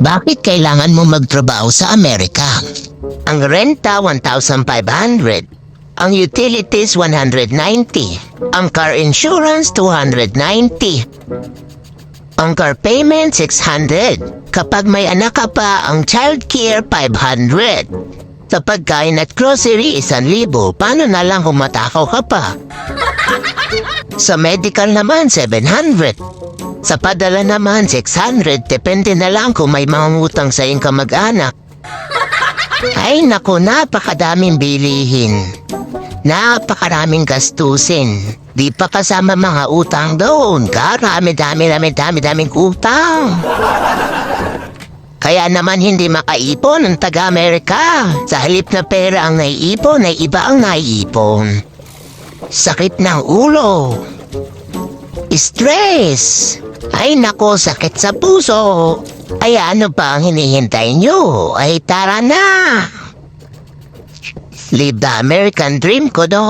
Bakit kailangan mo magtrabaho sa Amerika? Ang renta 1,500. Ang utilities 190. Ang car insurance 290. Ang car payment 600. Kapag may anak ka pa, ang child care 500. Sa pagkain at grocery, 1,000. Paano na lang kung matakaw ka pa? Sa medical naman, 700. Sa padala naman, 600. Depende na lang kung may mga utang sa iyong kamag-anak. Ay naku, napakadaming bilihin. Napakaraming gastusin. Di pa kasama mga utang doon. Karami, dami, dami, dami, daming utang. Kaya naman hindi makaipon ang taga-Amerika. Sa halip na pera ang naiipon, ay iba ang naiipon. Sakit ng ulo. Stress. Ay nako, sakit sa puso. Ay ano pa ang hinihintay nyo? Ay tara na. Live the American dream ko do.